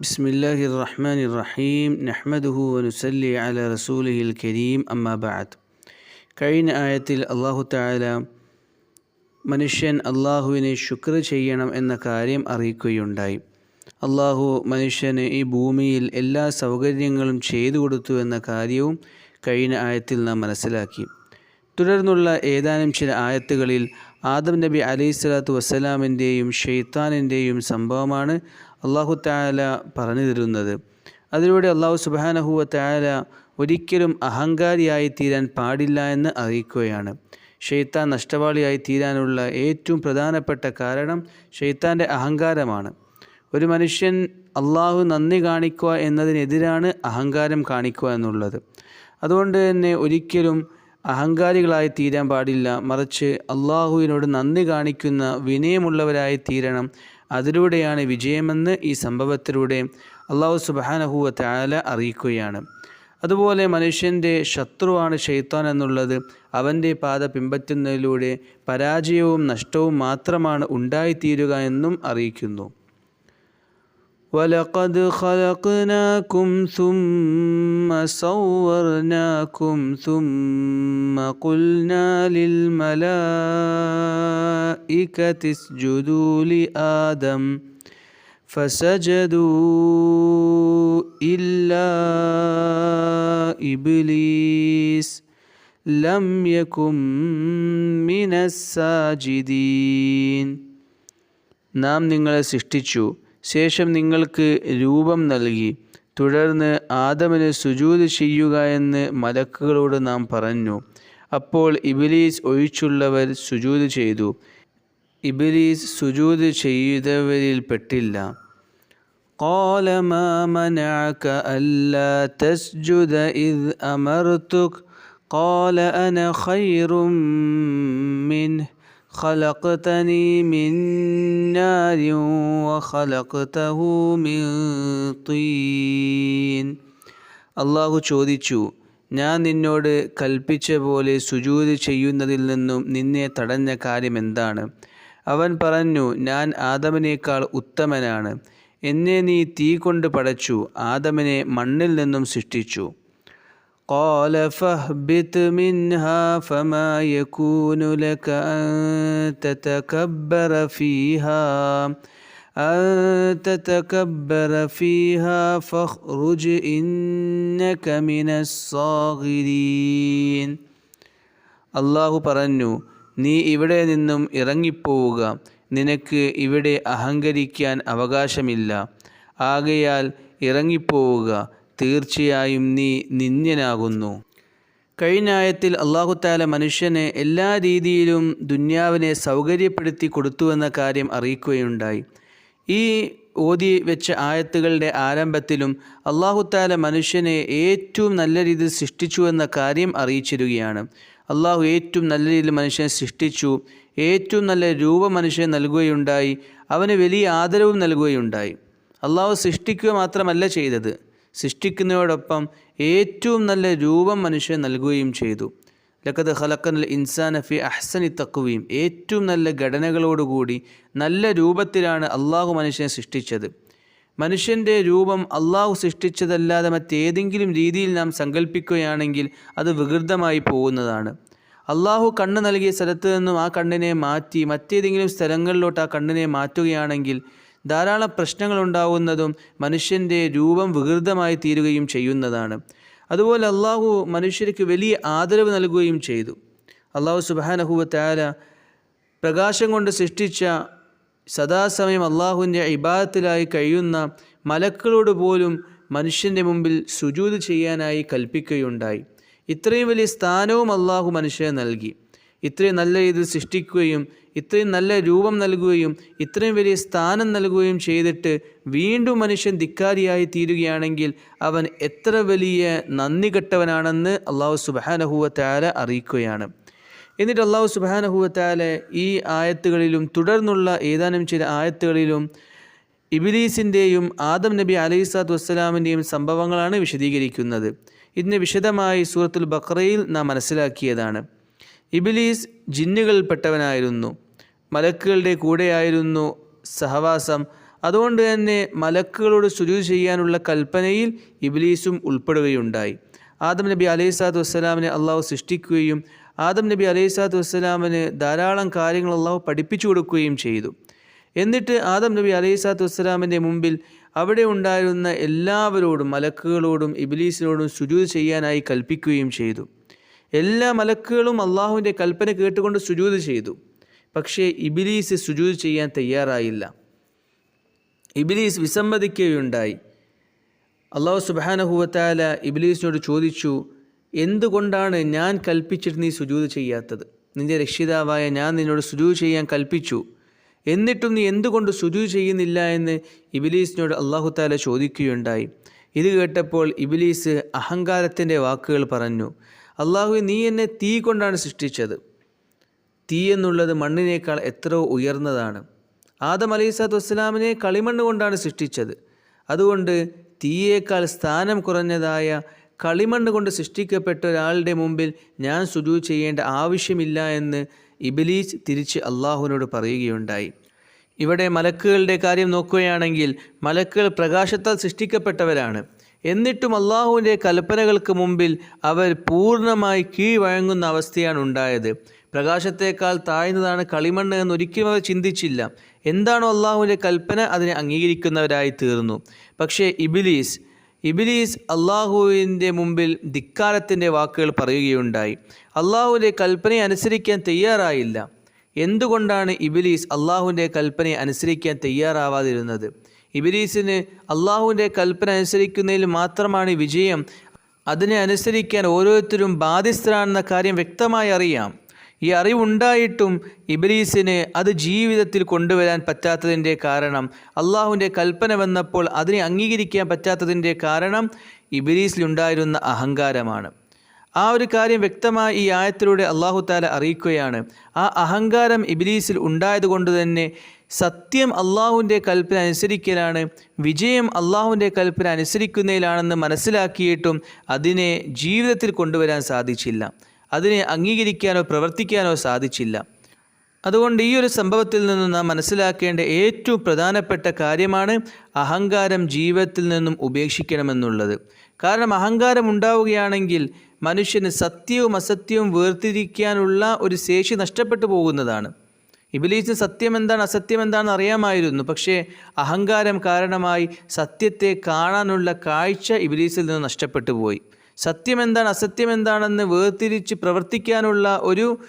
بسم الله الرحمن الرحيم نحمده ونسلي على رسوله الكريم أما بعد കഴിഞ്ഞ ആയത്തിൽ അള്ളാഹു താല മനുഷ്യൻ അള്ളാഹുവിനെ ശുക്ർ ചെയ്യണം എന്ന കാര്യം അറിയിക്കുകയുണ്ടായി അള്ളാഹു മനുഷ്യന് ഈ ഭൂമിയിൽ എല്ലാ സൗകര്യങ്ങളും ചെയ്തു കൊടുത്തു എന്ന കാര്യവും കഴിഞ്ഞ ആയത്തിൽ നാം മനസ്സിലാക്കി തുടർന്നുള്ള ഏതാനും ചില ആയത്തുകളിൽ ആദം നബി അലൈഹി സ്വലാത്തു വസ്സലാമിൻ്റെയും ഷെയ്ത്താനിൻ്റെയും സംഭവമാണ് അള്ളാഹു താല പറഞ്ഞു തരുന്നത്. അതിലൂടെ അള്ളാഹു സുബാനഹുവ താല ഒരിക്കലും അഹങ്കാരിയായി തീരാൻ പാടില്ല എന്ന് അറിയിക്കുകയാണ്. ഷെയ്ത്താൻ നഷ്ടവാളിയായി തീരാനുള്ള ഏറ്റവും പ്രധാനപ്പെട്ട കാരണം ഷെയ്ത്താന്റെ അഹങ്കാരമാണ്. ഒരു മനുഷ്യൻ അള്ളാഹു നന്ദി കാണിക്കുക എന്നതിനെതിരാണ് അഹങ്കാരം കാണിക്കുക എന്നുള്ളത്. അതുകൊണ്ട് തന്നെ ഒരിക്കലും അഹങ്കാരികളായി തീരാൻ പാടില്ല. മറിച്ച് അള്ളാഹുവിനോട് നന്ദി കാണിക്കുന്ന വിനയമുള്ളവരായി തീരണം അതിലൂടെയാണ് വിജയമെന്ന് ഈ സംഭവത്തിലൂടെ അള്ളാഹു സുബാനഹുവ താല അറിയിക്കുകയാണ്. അതുപോലെ മനുഷ്യന്റെ ശത്രുവാണ് ഷെയ്ത്താൻ എന്നുള്ളത് അവന്റെ പാത പിൻപറ്റുന്നതിലൂടെ പരാജയവും നഷ്ടവും മാത്രമാണ് ഉണ്ടായിത്തീരുക എന്നും അറിയിക്കുന്നു. ولقد خلقناكم ثم صورناكم ثم قلنا للملائكة اسجدوا لآدم فسجدوا إلا إبليس لم يكن من الساجدين നാം നിങ്ങളെ സൃഷ്ടിച്ചു ശേഷം നിങ്ങൾക്ക് രൂപം നൽകി തുടർന്ന് ആദമിന് സുജൂത് ചെയ്യുക എന്ന് മലക്കുകളോട് നാം പറഞ്ഞു അപ്പോൾ ഇബിലീസ് ഒഴിച്ചുള്ളവർ സുജൂത് ചെയ്തു ഇബിലീസ് സുജൂത് ചെയ്തവരിൽ പെട്ടില്ല قال ما منعك ألا تسجد إذ أمرتك قال أنا خير منه خلقتني من نار وخلقته من طين അള്ളാഹു ചോദിച്ചു ഞാൻ നിന്നോട് കൽപ്പിച്ച പോലെ സുജൂത് ചെയ്യുന്നതിൽ നിന്നും നിന്നെ തടഞ്ഞ കാര്യം എന്താണ് അവൻ പറഞ്ഞു ഞാൻ ആദമിനേക്കാൾ ഉത്തമനാണ് എന്നെ നീ തീ കൊണ്ട് പടച്ചു ആദമിനെ മണ്ണിൽ നിന്നും സൃഷ്ടിച്ചു قال فاهبط منها فما يكون لك أن تتكبر فيها أن تتكبر فيها فاخرج إنك من الصاغرين അള്ളാഹു പറഞ്ഞു നീ ഇവിടെ നിന്നും ഇറങ്ങിപ്പോവുക നിനക്ക് ഇവിടെ അഹങ്കരിക്കാൻ അവകാശമില്ല ആകയാൽ ഇറങ്ങിപ്പോവുക തീർച്ചയായും നീ നിന്ദ്യനാകുന്നു. കഴിഞ്ഞ ആയത്തിൽ അള്ളാഹുത്താല മനുഷ്യനെ എല്ലാ രീതിയിലും ദുന്യാവിനെ സൗകര്യപ്പെടുത്തി കൊടുത്തുവെന്ന കാര്യം അറിയിക്കുകയുണ്ടായി. ഈ ഓതി വെച്ച ആയത്തുകളുടെ ആരംഭത്തിലും അള്ളാഹുത്താല മനുഷ്യനെ ഏറ്റവും നല്ല രീതിയിൽ സൃഷ്ടിച്ചു എന്ന കാര്യം അറിയിച്ചിരുകയാണ്. അള്ളാഹു ഏറ്റവും നല്ല രീതിയിൽ മനുഷ്യനെ സൃഷ്ടിച്ചു ഏറ്റവും നല്ല രൂപം മനുഷ്യന് നൽകുകയുണ്ടായി അവന് വലിയ ആദരവും നൽകുകയുണ്ടായി. അള്ളാഹു സൃഷ്ടിക്കുക മാത്രമല്ല ചെയ്തത്. സൃഷ്ടിക്കുന്നതോടൊപ്പം ഏറ്റവും നല്ല രൂപം മനുഷ്യൻ നൽകുകയും ചെയ്തു. ലക്കത് ഖലക്കനൽ ഇൻസാന ഫി അഹ്സനി തക്കുവയും ഏറ്റവും നല്ല ഘടനകളോടുകൂടി നല്ല രൂപത്തിലാണ് അള്ളാഹു മനുഷ്യനെ സൃഷ്ടിച്ചത്. മനുഷ്യന്റെ രൂപം അള്ളാഹു സൃഷ്ടിച്ചതല്ലാതെ മറ്റേതെങ്കിലും രീതിയിൽ നാം സങ്കല്പിക്കുകയാണെങ്കിൽ അത് വികൃതമായി പോകുന്നതാണ്. അള്ളാഹു കണ്ണ് നൽകിയ സ്ഥലത്ത് നിന്നും ആ കണ്ണിനെ മാറ്റി മറ്റേതെങ്കിലും സ്ഥലങ്ങളിലോട്ട് ആ കണ്ണിനെ മാറ്റുകയാണെങ്കിൽ ധാരാളം പ്രശ്നങ്ങൾ ഉണ്ടാവുന്നതും മനുഷ്യന്റെ രൂപം വികൃതമായി തീരുകയും ചെയ്യുന്നതാണ്. അതുപോലെ അള്ളാഹു മനുഷ്യർക്ക് വലിയ ആദരവ് നൽകുകയും ചെയ്തു. അള്ളാഹു സുബാനഹുവ താര പ്രകാശം കൊണ്ട് സൃഷ്ടിച്ച സദാസമയം അള്ളാഹുവിന്റെ ഇബാദത്തിലായി കഴിയുന്ന മലക്കളോട് പോലും മനുഷ്യന്റെ മുമ്പിൽ സുജൂത് ചെയ്യാനായി കൽപ്പിക്കുകയുണ്ടായി. ഇത്രയും വലിയ സ്ഥാനവും അള്ളാഹു മനുഷ്യനെ നൽകി. ഇത്രയും നല്ല രീതിയിൽ സൃഷ്ടിക്കുകയും ഇത്രയും നല്ല രൂപം നൽകുകയും ഇത്രയും വലിയ സ്ഥാനം നൽകുകയും ചെയ്തിട്ട് വീണ്ടും മനുഷ്യൻ ധിക്കാരിയായി തീരുകയാണെങ്കിൽ അവൻ എത്ര വലിയ നന്ദി കെട്ടവനാണെന്ന് അള്ളാഹു സുബാനഹുവത്താല അറിയിക്കുകയാണ്. എന്നിട്ട് അള്ളാഹു സുബാനഹുവത്താല ഈ ആയത്തുകളിലും തുടർന്നുള്ള ഏതാനും ചില ആയത്തുകളിലും ഇബിലീസിന്റെയും ആദം നബി അലൈഹി സ്വലാത്തു വസ്സലാമിന്റെയും സംഭവങ്ങളാണ് വിശദീകരിക്കുന്നത്. ഇതിന് വിശദമായി സൂറത്തുൽ ബക്രയിൽ നാം മനസ്സിലാക്കിയതാണ്. ഇബിലീസ് ജിന്നുകളിൽപ്പെട്ടവനായിരുന്നു മലക്കുകളുടെ കൂടെയായിരുന്നു സഹവാസം. അതുകൊണ്ട് തന്നെ മലക്കുകളോട് സുജൂദ് ചെയ്യാനുള്ള കൽപ്പനയിൽ ഇബിലീസും ഉൾപ്പെടുകയുണ്ടായി. ആദം നബി അലൈഹി സ്വലാത്തു വസ്സലാമിനെ അള്ളാഹു സൃഷ്ടിക്കുകയും ആദം നബി അലൈഹി സ്വലാത്തു വസ്സലാമിന് ധാരാളം കാര്യങ്ങൾ അള്ളാഹു പഠിപ്പിച്ചു കൊടുക്കുകയും ചെയ്തു. എന്നിട്ട് ആദം നബി അലൈഹി സ്വലാത്തു വസ്സലാമിന്റെ മുമ്പിൽ അവിടെ ഉണ്ടായിരുന്ന എല്ലാവരോടും മലക്കുകളോടും ഇബിലീസിനോടും സുജൂദ് ചെയ്യാനായി കൽപ്പിക്കുകയും ചെയ്തു. എല്ലാ മലക്കുകളും അള്ളാഹുവിന്റെ കൽപ്പന കേട്ടുകൊണ്ട് സുജൂത് ചെയ്തു. പക്ഷേ ഇബിലീസ് സുജൂത് ചെയ്യാൻ തയ്യാറായില്ല. ഇബിലീസ് വിസമ്മതിക്കുകയുണ്ടായി. അള്ളാഹു സുബാനഹുവത്താല ഇബിലീസിനോട് ചോദിച്ചു എന്തുകൊണ്ടാണ് ഞാൻ കൽപ്പിച്ചിട്ട് നീ സുജൂത് ചെയ്യാത്തത്? നിന്റെ രക്ഷിതാവായ ഞാൻ നിന്നോട് സുജൂത് ചെയ്യാൻ കൽപ്പിച്ചു. എന്നിട്ടും നീ എന്തുകൊണ്ട് സുജൂത് ചെയ്യുന്നില്ല എന്ന് ഇബിലീസിനോട് അള്ളാഹു താല ചോദിക്കുകയുണ്ടായി. ഇത് കേട്ടപ്പോൾ ഇബിലീസ് അഹങ്കാരത്തിന്റെ വാക്കുകൾ പറഞ്ഞു. അള്ളാഹു നീ എന്നെ തീ കൊണ്ടാണ് സൃഷ്ടിച്ചത്. തീ എന്നുള്ളത് മണ്ണിനേക്കാൾ എത്രയോ ഉയർന്നതാണ്. ആദം അലൈഹിസ്ലാത്തു വസ്സലാമിനെ കളിമണ്ണ് കൊണ്ടാണ് സൃഷ്ടിച്ചത്. അതുകൊണ്ട് തീയേക്കാൾ സ്ഥാനം കുറഞ്ഞതായ കളിമണ്ണ് കൊണ്ട് സൃഷ്ടിക്കപ്പെട്ട ഒരാളുടെ മുമ്പിൽ ഞാൻ സുജു ചെയ്യേണ്ട ആവശ്യമില്ല എന്ന് ഇബിലീസ് തിരിച്ച് അള്ളാഹുവിനോട് പറയുകയുണ്ടായി. ഇവിടെ മലക്കുകളുടെ കാര്യം നോക്കുകയാണെങ്കിൽ മലക്കുകൾ പ്രകാശത്താൽ സൃഷ്ടിക്കപ്പെട്ടവരാണ്. എന്നിട്ടും അള്ളാഹുവിന്റെ കൽപ്പനകൾക്ക് മുമ്പിൽ അവർ പൂർണമായി കീഴ്വഴങ്ങുന്ന അവസ്ഥയാണ് ഉണ്ടായത്. പ്രകാശത്തേക്കാൾ താഴ്ന്നതാണ് കളിമണ്ണ് എന്ന് ഒരിക്കലും അവർ ചിന്തിച്ചില്ല. എന്താണോ അള്ളാഹുവിന്റെ കൽപ്പന അതിനെ അംഗീകരിക്കുന്നവരായി തീർന്നു. പക്ഷേ ഇബിലീസ് ഇബിലീസ് അള്ളാഹുവിന്റെ മുമ്പിൽ ധിക്കാരത്തിന്റെ വാക്കുകൾ പറയുകയുണ്ടായി. അള്ളാഹുവിന്റെ കൽപ്പനയെ അനുസരിക്കാൻ തയ്യാറായില്ല. എന്തുകൊണ്ടാണ് ഇബിലീസ് അള്ളാഹുവിന്റെ കൽപ്പനയെ അനുസരിക്കാൻ തയ്യാറാവാതിരുന്നത്? ഇബിലീസിന് അള്ളാഹുവിന്റെ കൽപ്പന അനുസരിക്കുന്നതിൽ മാത്രമാണ് വിജയം. അതിനെ അനുസരിക്കാൻ ഓരോരുത്തരും ബാധ്യസ്ഥരാണെന്ന കാര്യം വ്യക്തമായി അറിയാം. ഈ അറിവുണ്ടായിട്ടും ഇബലീസിന് അത് ജീവിതത്തിൽ കൊണ്ടുവരാൻ പറ്റാത്തതിന്റെ കാരണം അള്ളാഹുവിന്റെ കൽപ്പന വന്നപ്പോൾ അതിനെ അംഗീകരിക്കാൻ പറ്റാത്തതിന്റെ കാരണം ഇബലീസിലുണ്ടായിരുന്ന അഹങ്കാരമാണ്. ആ ഒരു കാര്യം വ്യക്തമായി ഈ ആയത്തിലൂടെ അള്ളാഹു താല അറിയിക്കുകയാണ്. ആ അഹങ്കാരം ഇബിലീസിൽ ഉണ്ടായതുകൊണ്ട് തന്നെ സത്യം അള്ളാഹുവിന്റെ കൽപ്പന അനുസരിക്കലാണ് വിജയം അള്ളാഹുവിന്റെ കൽപ്പന അനുസരിക്കുന്നതിലാണെന്ന് മനസ്സിലാക്കിയിട്ടും അതിനെ ജീവിതത്തിൽ കൊണ്ടുവരാൻ സാധിച്ചില്ല. അതിനെ അംഗീകരിക്കാനോ പ്രവർത്തിക്കാനോ സാധിച്ചില്ല. അതുകൊണ്ട് ഈ ഒരു സംഭവത്തിൽ നിന്ന് നാം മനസ്സിലാക്കേണ്ട ഏറ്റവും പ്രധാനപ്പെട്ട കാര്യമാണ് അഹങ്കാരം ജീവിതത്തിൽ നിന്നും ഉപേക്ഷിക്കണമെന്നുള്ളത്. കാരണം അഹങ്കാരം ഉണ്ടാവുകയാണെങ്കിൽ മനുഷ്യന് സത്യവും അസത്യവും വേർതിരിക്കാനുള്ള ഒരു ശേഷി നഷ്ടപ്പെട്ടു പോകുന്നതാണ്. ഇബിലീസിന് സത്യം എന്താണ് അസത്യം എന്താണെന്ന് അറിയാമായിരുന്നു. പക്ഷേ അഹങ്കാരം കാരണമായി സത്യത്തെ കാണാനുള്ള കാഴ്ച ഇബിലീസിൽ നിന്ന് നഷ്ടപ്പെട്ടു പോയി. സത്യം എന്താണ് അസത്യം എന്താണെന്ന് വേർതിരിച്ച് പ്രവർത്തിക്കാനുള്ള ഒരു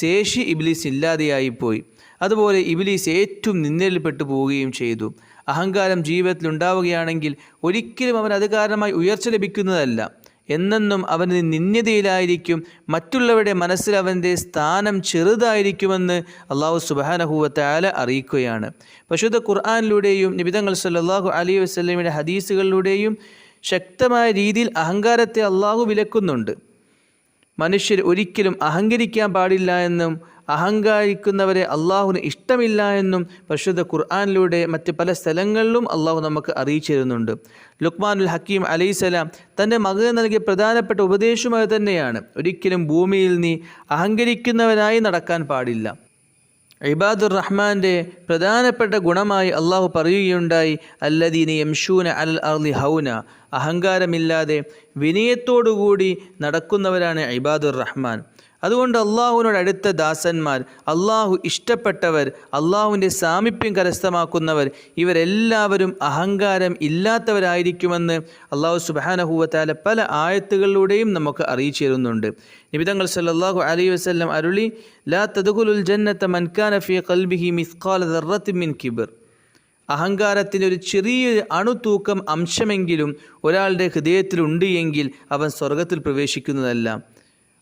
ശേഷി ഇബിലീസ് ഇല്ലാതെയായിപ്പോയി അതുപോലെ ഇബിലീസ് ഏറ്റവും നിന്നലിൽപ്പെട്ടു പോവുകയും ചെയ്തു. അഹങ്കാരം ജീവിതത്തിൽ ഉണ്ടാവുകയാണെങ്കിൽ ഒരിക്കലും അവൻ അത് കാരണമായി ഉയർച്ച ലഭിക്കുന്നതല്ല. എന്നെന്നും അവന് നിന്യതയിലായിരിക്കും മറ്റുള്ളവരുടെ മനസ്സിൽ അവന്റെ സ്ഥാനം ചെറുതായിരിക്കുമെന്ന് അള്ളാഹു സുബാനഹുവത്താല അറിയിക്കുകയാണ്. പശുദ്ധ ഖുർആാനിലൂടെയും നിബിതങ്ങൾ സല്ലാഹു അലി വസ്ലമിയുടെ ഹദീസുകളിലൂടെയും ശക്തമായ രീതിയിൽ അഹങ്കാരത്തെ അള്ളാഹു വിലക്കുന്നുണ്ട്. മനുഷ്യർ ഒരിക്കലും അഹങ്കരിക്കാൻ പാടില്ല എന്നും അഹങ്കാരിക്കുന്നവരെ അള്ളാഹുവിന് ഇഷ്ടമില്ല എന്നും പരിശുദ്ധ ഖുർആാനിലൂടെ മറ്റ് പല സ്ഥലങ്ങളിലും അള്ളാഹു നമുക്ക് അറിയിച്ചു തരുന്നുണ്ട്. ലുക്മാനുൽ ഹക്കീം അലൈസലാം തന്റെ മകന് നൽകിയ പ്രധാനപ്പെട്ട ഉപദേശമായി തന്നെയാണ്. ഒരിക്കലും ഭൂമിയിൽ നീ അഹങ്കരിക്കുന്നവനായി നടക്കാൻ പാടില്ല. ഇബാദുർ റഹ്മാന്റെ പ്രധാനപ്പെട്ട ഗുണമായി അള്ളാഹു പറയുകയുണ്ടായി അല്ലദീന യംഷൂന അൽ അർലി ഹൗന. അഹങ്കാരമില്ലാതെ വിനയത്തോടുകൂടി നടക്കുന്നവരാണ് ഇബാദുർ റഹ്മാൻ അതുകൊണ്ട് അള്ളാഹുവിനോട് അടുത്ത ദാസന്മാർ അള്ളാഹു ഇഷ്ടപ്പെട്ടവർ അള്ളാഹുവിന്റെ സാമീപ്യം കരസ്ഥമാക്കുന്നവർ ഇവരെല്ലാവരും അഹങ്കാരം ഇല്ലാത്തവരായിരിക്കുമെന്ന് അള്ളാഹു സുബാനഹുവത്താല പല ആയത്തുകളിലൂടെയും നമുക്ക് അറിയിച്ചു തരുന്നുണ്ട്. നിബിതങ്ങൾ സല്ലാഹു അലൈ വസ്ലം അരുളി ലാ തദുഖുലുൽ ജന്നത്ത മൻകാന ഫി മിസ്ഖാല ദർറത്തിൻ മിൻ കിബിർ. അഹങ്കാരത്തിന്റെ ഒരു ചെറിയൊരു അണുതൂക്കം അംശമെങ്കിലും ഒരാളുടെ ഹൃദയത്തിലുണ്ട് എങ്കിൽ അവൻ സ്വർഗത്തിൽ പ്രവേശിക്കുന്നതല്ല.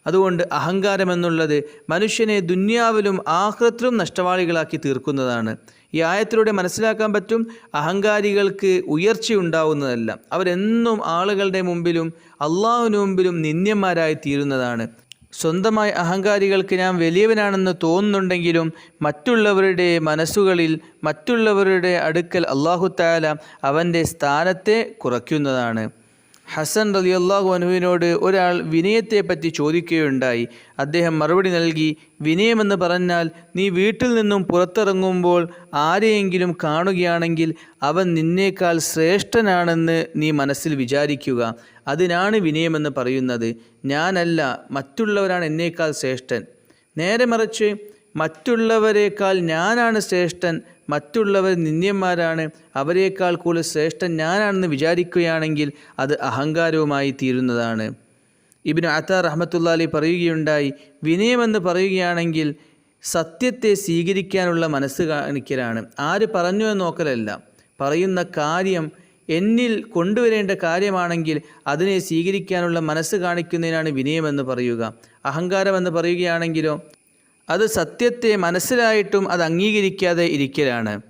അതുകൊണ്ട് അഹങ്കാരമെന്നുള്ളത് മനുഷ്യനെ ദുന്യാവിലും ആഹൃത്തിലും നഷ്ടവാളികളാക്കി തീർക്കുന്നതാണ്. ഈ ആയത്തിലൂടെ മനസ്സിലാക്കാൻ പറ്റും അഹങ്കാരികൾക്ക് ഉയർച്ചയുണ്ടാവുന്നതല്ല. അവരെന്നും ആളുകളുടെ മുമ്പിലും അള്ളാഹുവിന് മുമ്പിലും നിന്ദ്യന്മാരായി തീരുന്നതാണ്. സ്വന്തമായി അഹങ്കാരികൾക്ക് ഞാൻ വലിയവനാണെന്ന് തോന്നുന്നുണ്ടെങ്കിലും മറ്റുള്ളവരുടെ മനസ്സുകളിൽ മറ്റുള്ളവരുടെ അടുക്കൽ അള്ളാഹു അവന്റെ സ്ഥാനത്തെ കുറയ്ക്കുന്നതാണ്. ഹസൻ റലിയല്ലാഹു അനുവിനോട് ഒരാൾ വിനയത്തെപ്പറ്റി ചോദിക്കുകയുണ്ടായി. അദ്ദേഹം മറുപടി നൽകി വിനയമെന്ന് പറഞ്ഞാൽ നീ വീട്ടിൽ നിന്നും പുറത്തിറങ്ങുമ്പോൾ ആരെയെങ്കിലും കാണുകയാണെങ്കിൽ അവൻ നിന്നേക്കാൾ ശ്രേഷ്ഠനാണെന്ന് നീ മനസ്സിൽ വിചാരിക്കുക. അതിനാണ് വിനയമെന്ന് പറയുന്നത്. ഞാനല്ല മറ്റുള്ളവരാണ് എന്നേക്കാൾ ശ്രേഷ്ഠൻ. നേരെ മറിച്ച് മറ്റുള്ളവരെക്കാൾ ഞാനാണ് ശ്രേഷ്ഠൻ മറ്റുള്ളവർ നിന്ദ്യന്മാരാണ്. അവരെക്കാൾ കൂടുതൽ ശ്രേഷ്ഠൻ ഞാനാണെന്ന് വിചാരിക്കുകയാണെങ്കിൽ അത് അഹങ്കാരവുമായി തീരുന്നതാണ്. ഇബിന് അത്ത റഹ്മത്തുള്ള അലി പറയുകയുണ്ടായി വിനയമെന്ന് പറയുകയാണെങ്കിൽ സത്യത്തെ സ്വീകരിക്കാനുള്ള മനസ്സ് കാണിക്കലാണ്. ആര് പറഞ്ഞു എന്ന് നോക്കലല്ല. പറയുന്ന കാര്യം എന്നിൽ കൊണ്ടുവരേണ്ട കാര്യമാണെങ്കിൽ അതിനെ സ്വീകരിക്കാനുള്ള മനസ്സ് കാണിക്കുന്നതിനാണ് വിനയമെന്ന് പറയുക. അഹങ്കാരമെന്ന് പറയുകയാണെങ്കിലോ അത് സത്യത്തെ മനസ്സിലായിട്ടും അത് അംഗീകരിക്കാതെ ഇരിക്കലാണ്.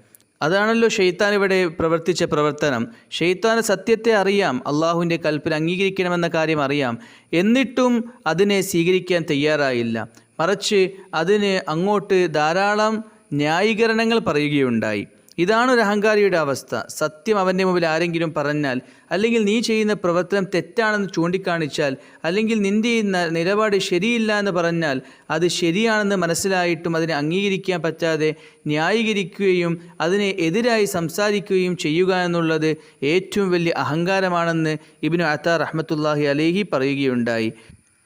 അതാണല്ലോ ഷെയ്ത്താൻ ഇവിടെ പ്രവർത്തിച്ച പ്രവർത്തനം. ഷെയ്ത്താന് സത്യത്തെ അറിയാം അള്ളാഹുവിന്റെ കൽപ്പന അംഗീകരിക്കണമെന്ന കാര്യം അറിയാം. എന്നിട്ടും അതിനെ സ്വീകരിക്കാൻ തയ്യാറായില്ല. മറിച്ച് അതിന് അങ്ങോട്ട് ധാരാളം ന്യായീകരണങ്ങൾ പറയുകയുണ്ടായി. ഇതാണ് ഒരു അഹങ്കാരിയുടെ അവസ്ഥ. സത്യം അവന്റെ മുമ്പിൽ ആരെങ്കിലും പറഞ്ഞാൽ അല്ലെങ്കിൽ നീ ചെയ്യുന്ന പ്രവർത്തനം തെറ്റാണെന്ന് ചൂണ്ടിക്കാണിച്ചാൽ അല്ലെങ്കിൽ നിന്റെ ഈ നിലപാട് ശരിയില്ല എന്ന് പറഞ്ഞാൽ അത് ശരിയാണെന്ന് മനസ്സിലായിട്ടും അതിനെ അംഗീകരിക്കാൻ പറ്റാതെ ന്യായീകരിക്കുകയും അതിനെ എതിരായി സംസാരിക്കുകയും ചെയ്യുക എന്നുള്ളത് ഏറ്റവും വലിയ അഹങ്കാരമാണെന്ന് ഇബിനു അത്ത റഹ്മത്തുല്ലാഹി അലേഹി പറയുകയുണ്ടായി.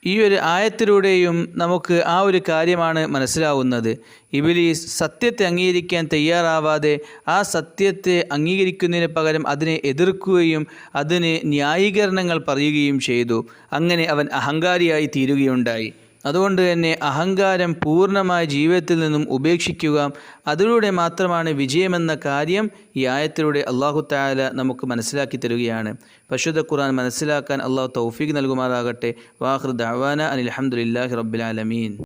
ഈ ഒരു ആയത്തിലൂടെയും നമുക്ക് ആ ഒരു കാര്യമാണ് മനസ്സിലാവുന്നത്. ഇബിലീസ് സത്യത്തെ അംഗീകരിക്കാൻ തയ്യാറാവാതെ ആ സത്യത്തെ അംഗീകരിക്കുന്നതിന് പകരം അതിനെ എതിർക്കുകയും അതിന് ന്യായീകരണങ്ങൾ പറയുകയും ചെയ്തു. അങ്ങനെ അവൻ അഹങ്കാരിയായി തീരുകയുണ്ടായി. അതുകൊണ്ട് തന്നെ അഹങ്കാരം പൂർണമായ ജീവിതത്തിൽ നിന്നും ഉപേക്ഷിക്കുക അതിലൂടെ മാത്രമാണ് വിജയമെന്ന കാര്യം ഈ ആയത്തിലൂടെ അള്ളാഹു താല നമുക്ക് മനസ്സിലാക്കി തരികയാണ്. പശുദ്ധ ഖുർആൻ മനസ്സിലാക്കാൻ അള്ളാഹു തൗഫീഖ് നൽകുമാറാകട്ടെ. വാഹൃദ് അവാന അനിൽ അഹമ്മദില്ലാഹി റബ്ബിലാലമീൻ